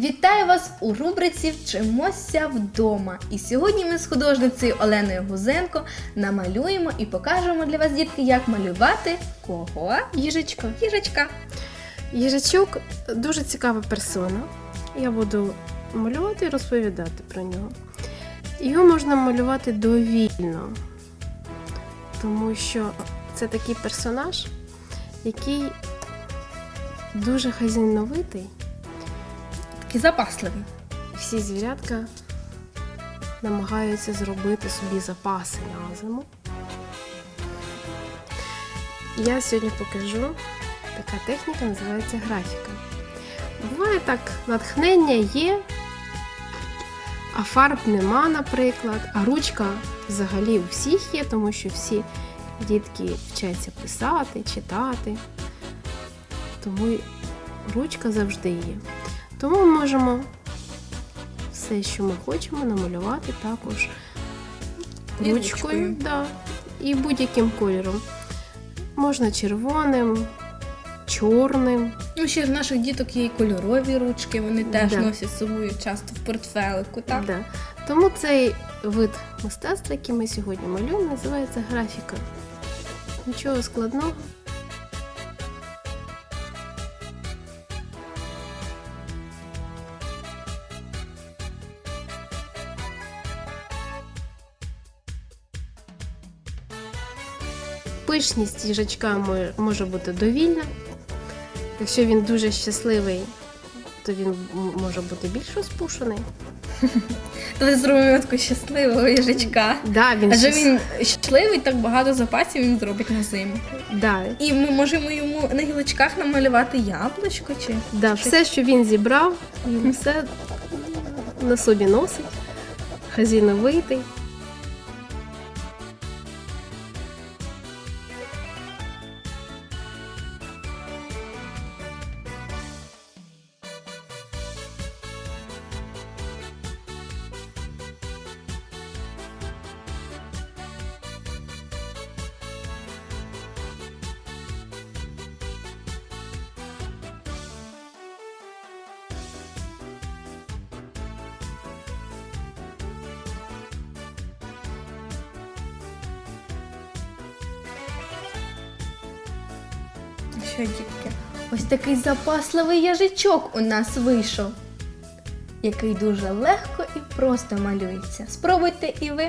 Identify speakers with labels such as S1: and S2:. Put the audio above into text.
S1: Вітаю вас у рубриці Вчимося вдома. І сьогодні ми з художницею Оленою Гузенко намалюємо і покажемо для вас, дітки, як малювати кого?
S2: Їжачка.
S1: Їжачка.
S2: Їжачок дуже цікава персона. Я буду малювати і розповідати про нього. Його можна малювати довільно, тому що це такий персонаж, який дуже хазяйновитий.
S1: Такий запасливий.
S2: Всі звірятка намагаються зробити собі запаси на зиму. Я сьогодні покажу. Така техніка називається графіка. Буває так, натхнення є, а фарб нема, наприклад, а ручка взагалі у всіх є, тому що всі дітки вчаться писати, читати. Тому ручка завжди є. Тому ми можемо все, що ми хочемо, намалювати також ручкою,
S1: ручкою.
S2: Да, і будь-яким кольором. Можна червоним, чорним.
S1: Ну, ще в наших діток є і кольорові ручки, вони теж
S2: Да.
S1: носять з собою часто в портфелику, так?
S2: Да. Тому цей вид мистецтва, який ми сьогодні малюємо, називається графіка. Нічого складного. Пишність їжачка може бути довільна. Якщо він дуже щасливий, то він може бути більш розпушений.
S1: Давай зробимо таку щасливого їжачка.
S2: Да, він
S1: Адже
S2: щас-
S1: він щасливий, так багато запасів він зробить на зиму.
S2: Да,
S1: І ми можемо йому на гілочках намалювати яблучко чи
S2: Да, все, що він зібрав, він все на собі носить, хазіновитий.
S1: Що, дітки? Ось такий запасливий яжичок у нас вийшов, який дуже легко і просто малюється. Спробуйте і ви.